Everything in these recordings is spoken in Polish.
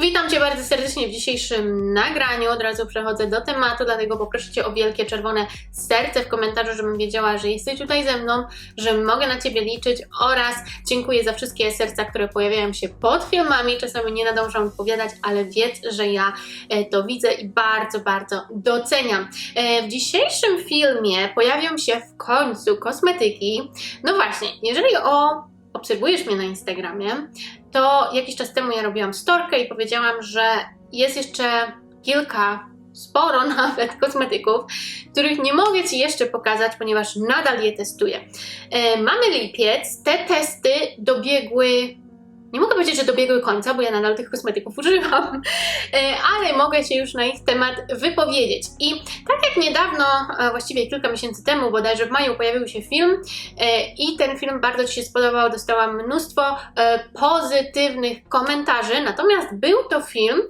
Witam Cię bardzo serdecznie w dzisiejszym nagraniu. Od razu przechodzę do tematu, dlatego poproszę Cię o wielkie czerwone serce w komentarzu, żebym wiedziała, że jesteś tutaj ze mną, że mogę na Ciebie liczyć oraz dziękuję za wszystkie serca, które pojawiają się pod filmami. Czasami nie nadążam odpowiadać, ale wiedz, że ja e, to widzę i bardzo, bardzo doceniam. E, W dzisiejszym filmie pojawią się w końcu kosmetyki. No właśnie, jeżeli o obserwujesz mnie na Instagramie, to jakiś czas temu ja robiłam storkę i powiedziałam, że jest jeszcze kilka, sporo nawet kosmetyków, których nie mogę Ci jeszcze pokazać, ponieważ nadal je testuję. E, mamy lipiec, te testy dobiegły. Nie mogę powiedzieć, że dobiegły końca, bo ja nadal tych kosmetyków używam, e, ale mogę się już na ich temat wypowiedzieć. I tak jak niedawno, właściwie kilka miesięcy temu, bodajże w maju pojawił się film e, i ten film bardzo Ci się spodobał, dostałam mnóstwo e, pozytywnych komentarzy, natomiast był to film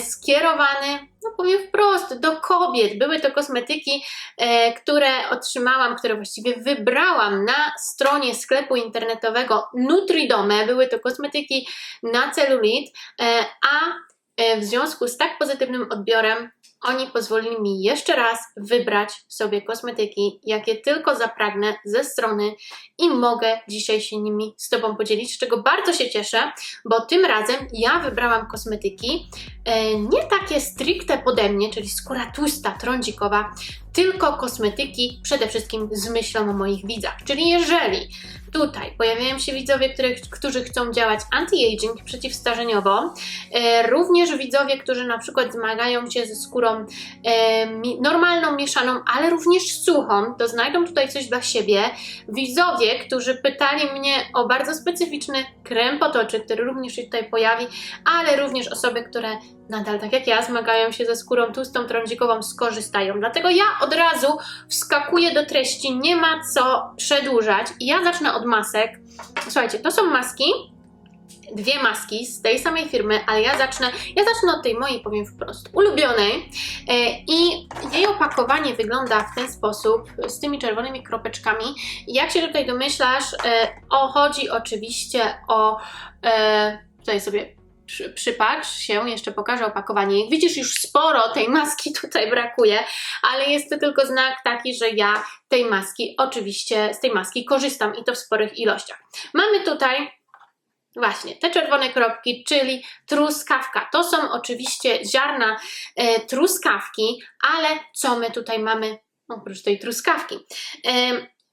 skierowany, no powiem wprost, do kobiet. Były to kosmetyki, e, które otrzymałam, które właściwie wybrałam na stronie sklepu internetowego Nutridome. Były to kosmetyki na celulit, e, a e, w związku z tak pozytywnym odbiorem oni pozwolili mi jeszcze raz wybrać sobie kosmetyki, jakie tylko zapragnę ze strony i mogę dzisiaj się nimi z Tobą podzielić, z czego bardzo się cieszę, bo tym razem ja wybrałam kosmetyki e, nie takie stricte pode mnie, czyli skóra tłusta, trądzikowa, tylko kosmetyki przede wszystkim z myślą o moich widzach. Czyli jeżeli tutaj pojawiają się widzowie, które, którzy chcą działać anti-aging, przeciwstarzeniowo, e, również widzowie, którzy na przykład zmagają się ze skórą e, normalną, mieszaną, ale również suchą, to znajdą tutaj coś dla siebie. Widzowie, którzy pytali mnie o bardzo specyficzny krem potoczy, który również się tutaj pojawi, ale również osoby, które nadal, tak jak ja, zmagają się ze skórą tłustą, trądzikową, skorzystają. Dlatego ja od razu wskakuję do treści, nie ma co przedłużać. Ja zacznę od masek. Słuchajcie, to są maski, dwie maski z tej samej firmy, ale ja zacznę, ja zacznę od tej mojej, powiem wprost, ulubionej e, i jej opakowanie wygląda w ten sposób, z tymi czerwonymi kropeczkami. Jak się tutaj domyślasz, e, o, chodzi oczywiście o, e, tutaj sobie przy, przypatrz się, jeszcze pokażę opakowanie. Jak widzisz, już sporo tej maski tutaj brakuje, ale jest to tylko znak taki, że ja tej maski, oczywiście z tej maski korzystam i to w sporych ilościach. Mamy tutaj Właśnie, te czerwone kropki, czyli truskawka. To są oczywiście ziarna e, truskawki, ale co my tutaj mamy oprócz tej truskawki? E,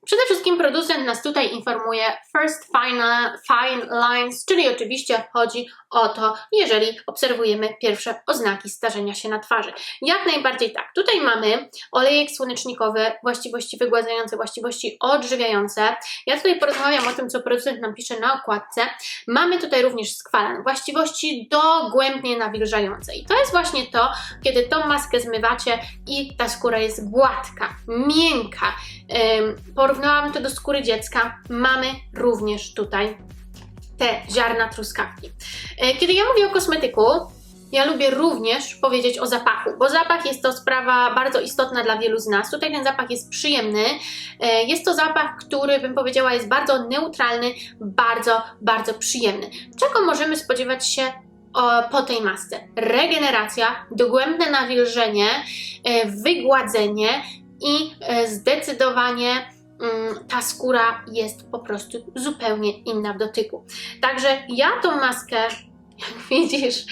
Przede wszystkim producent nas tutaj informuje First Final, Fine Lines, czyli oczywiście chodzi o to, jeżeli obserwujemy pierwsze oznaki starzenia się na twarzy. Jak najbardziej tak. Tutaj mamy olejek słonecznikowy, właściwości wygładzające, właściwości odżywiające. Ja tutaj porozmawiam o tym, co producent nam pisze na okładce. Mamy tutaj również skwalan, właściwości dogłębnie nawilżające. I to jest właśnie to, kiedy tą maskę zmywacie i ta skóra jest gładka, miękka. Ym, porównałam to do skóry dziecka. Mamy również tutaj te ziarna truskawki. E, Kiedy ja mówię o kosmetyku, ja lubię również powiedzieć o zapachu, bo zapach jest to sprawa bardzo istotna dla wielu z nas. Tutaj ten zapach jest przyjemny. E, Jest to zapach, który bym powiedziała jest bardzo neutralny, bardzo, bardzo przyjemny. Czego możemy spodziewać się po tej masce? Regeneracja, dogłębne nawilżenie, e, wygładzenie i zdecydowanie ta skóra jest po prostu zupełnie inna w dotyku. Także ja tą maskę, jak widzisz,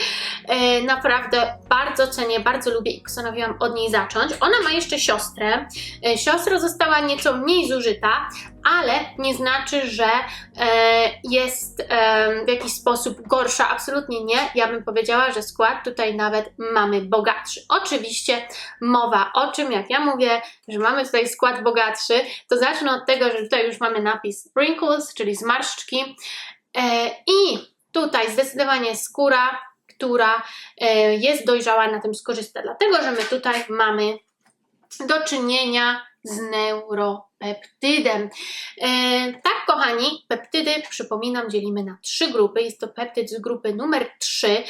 e, naprawdę bardzo cenię, bardzo lubię i postanowiłam od niej zacząć. Ona ma jeszcze siostrę. E, siostra została nieco mniej zużyta, ale nie znaczy, że e, jest e, w jakiś sposób gorsza. Absolutnie nie. Ja bym powiedziała, że skład tutaj nawet mamy bogatszy. Oczywiście mowa o czym, jak ja mówię, że mamy tutaj skład bogatszy, to zacznę od tego, że tutaj już mamy napis sprinkles, czyli zmarszczki e, i tutaj zdecydowanie skóra, która e, jest dojrzała na tym skorzysta, dlatego że my tutaj mamy do czynienia z neuropeptydem. E, tak, kochani, peptydy, przypominam, dzielimy na trzy grupy. Jest to peptyd z grupy numer 3.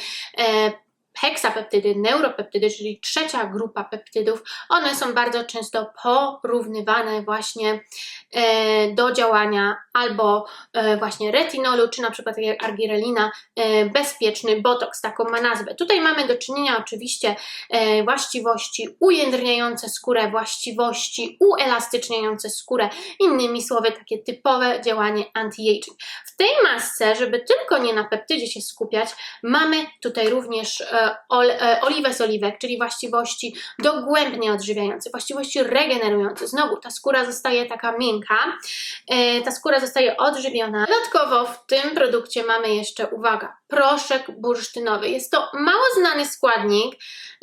Heksapeptydy, neuropeptydy, czyli trzecia grupa peptydów, one są bardzo często porównywane właśnie e, do działania albo e, właśnie retinolu, czy na przykład jak argirelina, e, bezpieczny botoks, taką ma nazwę. Tutaj mamy do czynienia oczywiście właściwości ujędrniające skórę, właściwości uelastyczniające skórę, innymi słowy takie typowe działanie anti-aging. W tej masce, żeby tylko nie na peptydzie się skupiać, mamy tutaj również oliwę z oliwek, czyli właściwości dogłębnie odżywiające, właściwości regenerujące. Znowu ta skóra zostaje taka miękka, e, ta skóra zostaje odżywiona. Dodatkowo w tym produkcie mamy jeszcze, uwaga, proszek bursztynowy. Jest to mało znany składnik,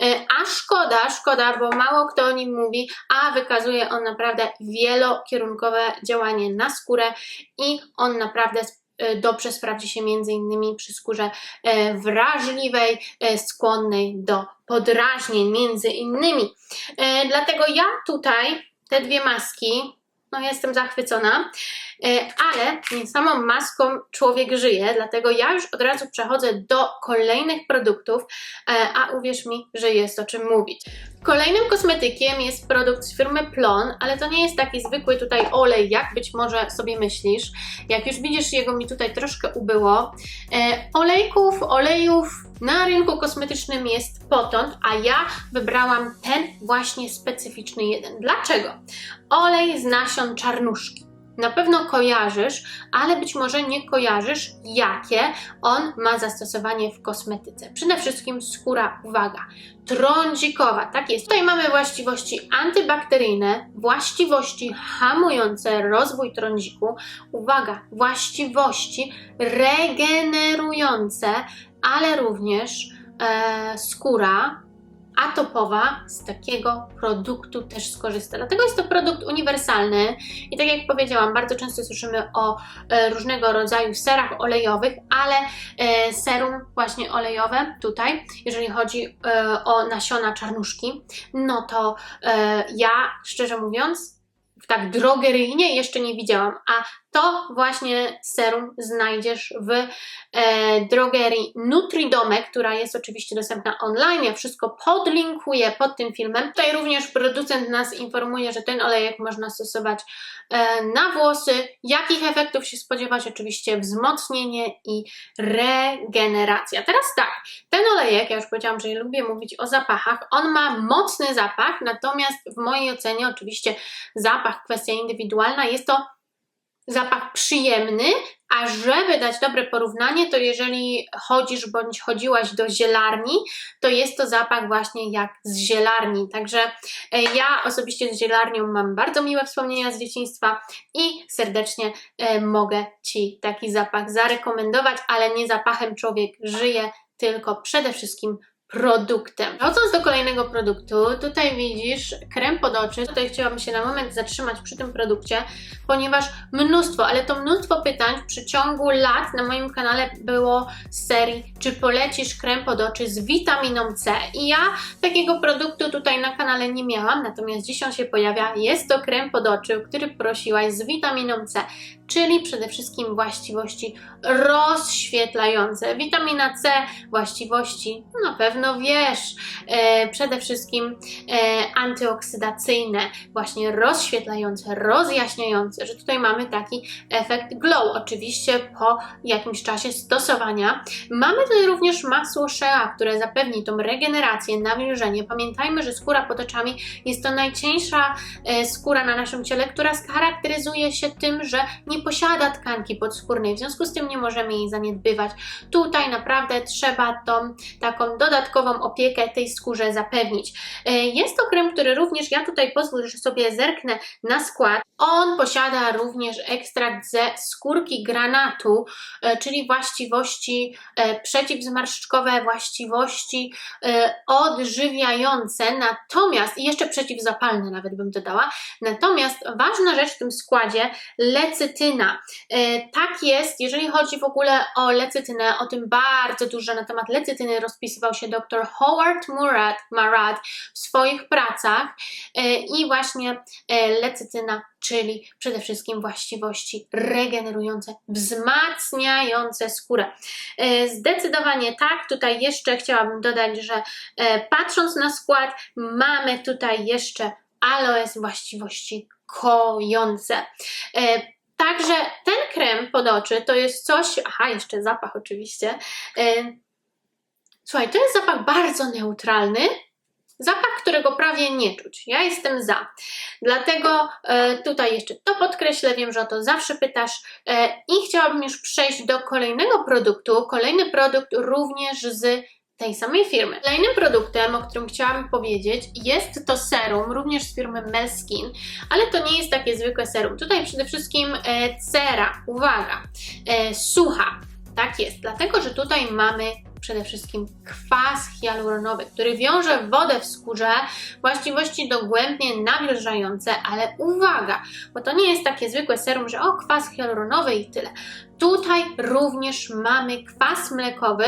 e, a szkoda, szkoda, bo mało kto o nim mówi, a wykazuje on naprawdę wielokierunkowe działanie na skórę i on naprawdę e, dobrze sprawdzi się innymi przy skórze e, wrażliwej, e, skłonnej do podrażnień między innymi. E, Dlatego ja tutaj te dwie maski, no jestem zachwycona, E, ale nie samą maską człowiek żyje, dlatego ja już od razu przechodzę do kolejnych produktów, e, a uwierz mi, że jest o czym mówić. Kolejnym kosmetykiem jest produkt z firmy Plon, ale to nie jest taki zwykły tutaj olej, jak być może sobie myślisz. Jak już widzisz, jego mi tutaj troszkę ubyło. E, olejków, olejów na rynku kosmetycznym jest potąd, a ja wybrałam ten właśnie specyficzny jeden. Dlaczego? Olej z nasion czarnuszki. Na pewno kojarzysz, ale być może nie kojarzysz, jakie on ma zastosowanie w kosmetyce. Przede wszystkim skóra, uwaga, trądzikowa, tak jest. Tutaj mamy właściwości antybakteryjne, właściwości hamujące rozwój trądziku, uwaga, właściwości regenerujące, ale również e, skóra atopowa z takiego produktu też skorzysta. Dlatego jest to produkt uniwersalny i tak jak powiedziałam, bardzo często słyszymy o e, różnego rodzaju serach olejowych, ale e, serum właśnie olejowe tutaj, jeżeli chodzi e, o nasiona czarnuszki, no to e, ja szczerze mówiąc tak drogeryjnie jeszcze nie widziałam, a to właśnie serum znajdziesz w e, drogerii Nutridomek, która jest oczywiście dostępna online. Ja wszystko podlinkuję pod tym filmem. Tutaj również producent nas informuje, że ten olejek można stosować e, na włosy. Jakich efektów się spodziewać? Oczywiście wzmocnienie i regeneracja. Teraz tak, ten olejek, ja już powiedziałam, że lubię mówić o zapachach, on ma mocny zapach, natomiast w mojej ocenie oczywiście zapach, kwestia indywidualna, jest to zapach przyjemny, a żeby dać dobre porównanie, to jeżeli chodzisz bądź chodziłaś do zielarni, to jest to zapach właśnie jak z zielarni. Także e, ja osobiście z zielarnią mam bardzo miłe wspomnienia z dzieciństwa i serdecznie e, mogę Ci taki zapach zarekomendować, ale nie zapachem człowiek żyje, tylko przede wszystkim produktem. Przechodząc do kolejnego produktu, tutaj widzisz krem pod oczy. Tutaj chciałabym się na moment zatrzymać przy tym produkcie, ponieważ mnóstwo, ale to mnóstwo pytań w przeciągu lat na moim kanale było z serii, czy polecisz krem pod oczy z witaminą C. I ja takiego produktu tutaj na kanale nie miałam, natomiast dziś on się pojawia. Jest to krem pod oczy, który prosiłaś z witaminą C czyli przede wszystkim właściwości rozświetlające. Witamina C, właściwości, no na pewno wiesz, e, przede wszystkim e, antyoksydacyjne, właśnie rozświetlające, rozjaśniające, że tutaj mamy taki efekt glow, oczywiście po jakimś czasie stosowania. Mamy tutaj również masło Shea, które zapewni tą regenerację, nawilżenie. Pamiętajmy, że skóra pod oczami jest to najcieńsza e, skóra na naszym ciele, która charakteryzuje się tym, że nie posiada tkanki podskórnej, w związku z tym nie możemy jej zaniedbywać. Tutaj naprawdę trzeba tą taką dodatkową opiekę tej skórze zapewnić. E, jest to krem, który również, ja tutaj pozwól, że sobie zerknę na skład. On posiada również ekstrakt ze skórki granatu, e, czyli właściwości e, przeciwzmarszczkowe, właściwości odżywiające, natomiast i jeszcze przeciwzapalne nawet bym dodała. Natomiast ważna rzecz w tym składzie, lecytyna. Tak jest, jeżeli chodzi w ogóle o lecytynę, o tym bardzo dużo na temat lecytyny rozpisywał się dr Howard Murad, Marad w swoich pracach i właśnie lecytyna czyli przede wszystkim właściwości regenerujące, wzmacniające skórę. E, Zdecydowanie tak, tutaj jeszcze chciałabym dodać, że e, patrząc na skład, mamy tutaj jeszcze aloes właściwości kojące. E, Także ten krem pod oczy to jest coś, aha, jeszcze zapach oczywiście. Słuchaj, to jest zapach bardzo neutralny, zapach, którego prawie nie czuć. Ja jestem za. Dlatego e, tutaj jeszcze to podkreślę, wiem, że o to zawsze pytasz e, i chciałabym już przejść do kolejnego produktu. Kolejny produkt również z tej samej firmy. Kolejnym produktem, o którym chciałabym powiedzieć, jest to serum, również z firmy Melskin, ale to nie jest takie zwykłe serum. Tutaj przede wszystkim e, cera, uwaga, e, sucha, tak jest, dlatego że tutaj mamy przede wszystkim kwas hialuronowy, który wiąże wodę w skórze, właściwości dogłębnie nawilżające, ale uwaga, bo to nie jest takie zwykłe serum, że o, kwas hialuronowy i tyle. Tutaj również mamy kwas mlekowy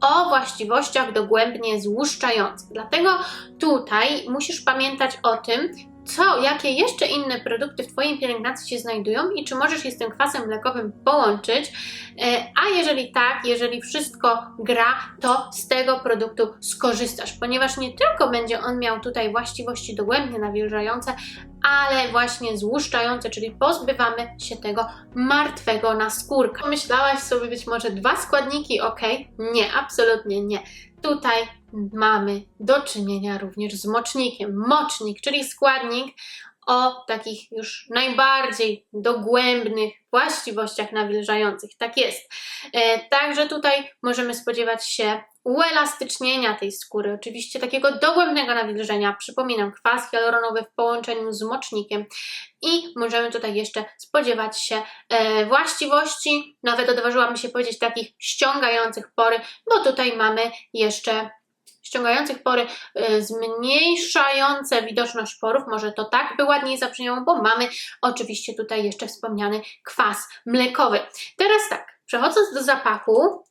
o właściwościach dogłębnie złuszczających. Dlatego tutaj musisz pamiętać o tym, co, jakie jeszcze inne produkty w Twojej pielęgnacji się znajdują i czy możesz je z tym kwasem mlekowym połączyć. E, A jeżeli tak, jeżeli wszystko gra, to z tego produktu skorzystasz, ponieważ nie tylko będzie on miał tutaj właściwości dogłębnie nawilżające, ale właśnie złuszczające, czyli pozbywamy się tego martwego naskórka. Pomyślałaś sobie być może dwa składniki, ok? Nie, absolutnie nie. Tutaj mamy do czynienia również z mocznikiem. Mocznik, czyli składnik o takich już najbardziej dogłębnych właściwościach nawilżających. Tak jest. E, także tutaj możemy spodziewać się uelastycznienia tej skóry, oczywiście takiego dogłębnego nawilżenia. Przypominam, kwas hialuronowy w połączeniu z mocznikiem i możemy tutaj jeszcze spodziewać się e, właściwości, nawet odważyłabym się powiedzieć takich ściągających pory, bo tutaj mamy jeszcze ściągających pory, y, zmniejszające widoczność porów, może to tak by ładniej zabrzmiało, bo mamy oczywiście tutaj jeszcze wspomniany kwas mlekowy. Teraz tak, przechodząc do zapachu,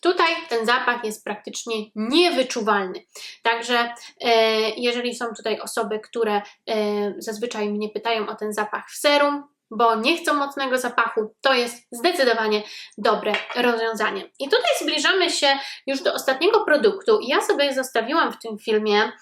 Tutaj ten zapach jest praktycznie niewyczuwalny. Także e, jeżeli są tutaj osoby, które e, zazwyczaj mnie pytają o ten zapach w serum, bo nie chcą mocnego zapachu, to jest zdecydowanie dobre rozwiązanie. I tutaj zbliżamy się już do ostatniego produktu. Ja sobie zostawiłam w tym filmie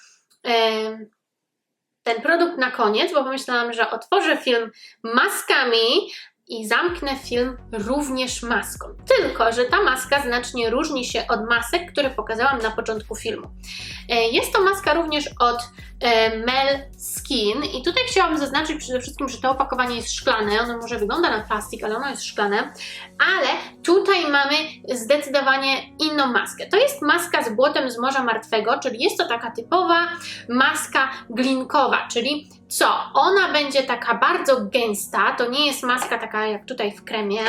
ten produkt na koniec, bo pomyślałam, że otworzę film maskami, i zamknę film również maską. Tylko, że ta maska znacznie różni się od masek, które pokazałam na początku filmu. E, jest to maska również od Mel Skin i tutaj chciałam zaznaczyć przede wszystkim, że to opakowanie jest szklane, ono może wygląda na plastik, ale ono jest szklane, ale tutaj mamy zdecydowanie inną maskę. To jest maska z błotem z Morza Martwego, czyli jest to taka typowa maska glinkowa, czyli co? Ona będzie taka bardzo gęsta, to nie jest maska taka jak tutaj w kremie.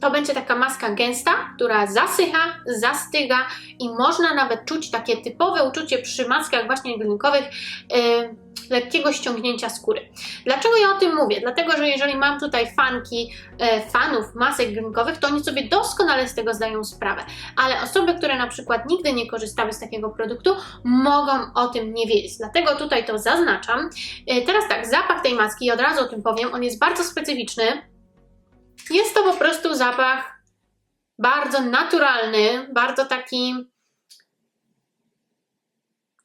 To będzie taka maska gęsta, która zasycha, zastyga i można nawet czuć takie typowe uczucie przy maskach właśnie glinkowych lekkiego ściągnięcia skóry. Dlaczego ja o tym mówię? Dlatego, że jeżeli mam tutaj fanki, e, fanów masek glinkowych, to oni sobie doskonale z tego zdają sprawę, ale osoby, które na przykład nigdy nie korzystały z takiego produktu, mogą o tym nie wiedzieć. Dlatego tutaj to zaznaczam. E, teraz tak, zapach tej maski, od razu o tym powiem, on jest bardzo specyficzny. Jest to po prostu zapach bardzo naturalny, bardzo taki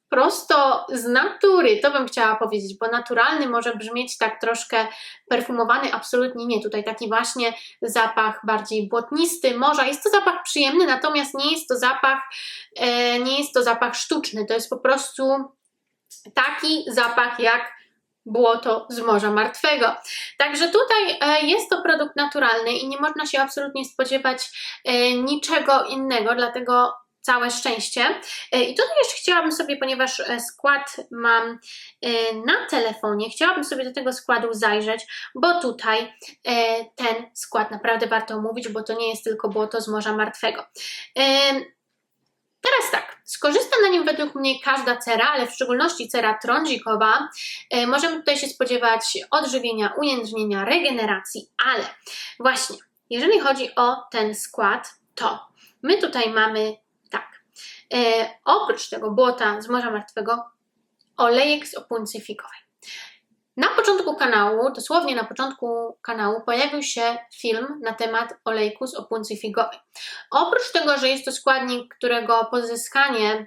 prosto z natury, to bym chciała powiedzieć, bo naturalny może brzmieć tak troszkę perfumowany, absolutnie nie. Tutaj taki właśnie zapach bardziej błotnisty morza. Jest to zapach przyjemny, natomiast nie jest to zapach, e, nie jest to zapach sztuczny. To jest po prostu taki zapach jak błoto z Morza Martwego. Także tutaj e, jest to produkt naturalny i nie można się absolutnie spodziewać e, niczego innego, dlatego całe szczęście. E, I tutaj jeszcze chciałabym sobie, ponieważ skład mam na telefonie, chciałabym sobie do tego składu zajrzeć, bo tutaj ten skład naprawdę warto omówić, bo to nie jest tylko błoto z Morza Martwego. Teraz tak, skorzysta na nim według mnie każda cera, ale w szczególności cera trądzikowa. możemy tutaj się spodziewać odżywienia, ujędrnienia, regeneracji, ale właśnie, jeżeli chodzi o ten skład, to my tutaj mamy E, oprócz tego błota z Morza Martwego, olejek z opłyncy fikowej. Na początku kanału, dosłownie na początku kanału, pojawił się film na temat olejku z opuncji figowej. Oprócz tego, że jest to składnik, którego pozyskanie,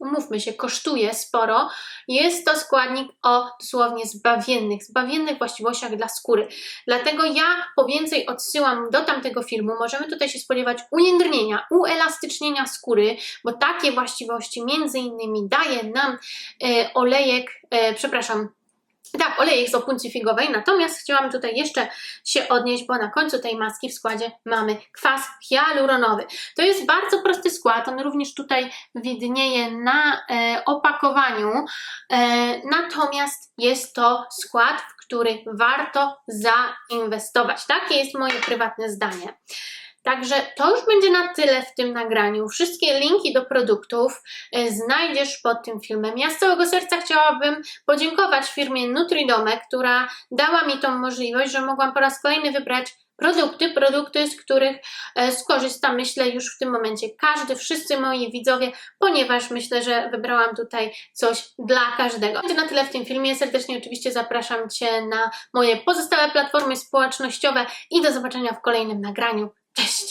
umówmy się, kosztuje sporo, jest to składnik o dosłownie zbawiennych, zbawiennych właściwościach dla skóry. Dlatego ja po więcej odsyłam do tamtego filmu. Możemy tutaj się spodziewać ujędrnienia, uelastycznienia skóry, bo takie właściwości między innymi daje nam e, olejek, e, przepraszam, tak, olejek z opuncji figowej, natomiast chciałam tutaj jeszcze się odnieść, bo na końcu tej maski w składzie mamy kwas hialuronowy. To jest bardzo prosty skład, on również tutaj widnieje na e, opakowaniu, e, natomiast jest to skład, w który warto zainwestować. Takie jest moje prywatne zdanie. Także to już będzie na tyle w tym nagraniu. Wszystkie linki do produktów e, znajdziesz pod tym filmem. Ja z całego serca chciałabym podziękować firmie Nutridome, która dała mi tą możliwość, że mogłam po raz kolejny wybrać produkty, produkty, z których e, skorzysta, myślę, już w tym momencie każdy, wszyscy moi widzowie, ponieważ myślę, że wybrałam tutaj coś dla każdego. To na tyle w tym filmie. Serdecznie oczywiście zapraszam Cię na moje pozostałe platformy społecznościowe i do zobaczenia w kolejnym nagraniu. Cześć!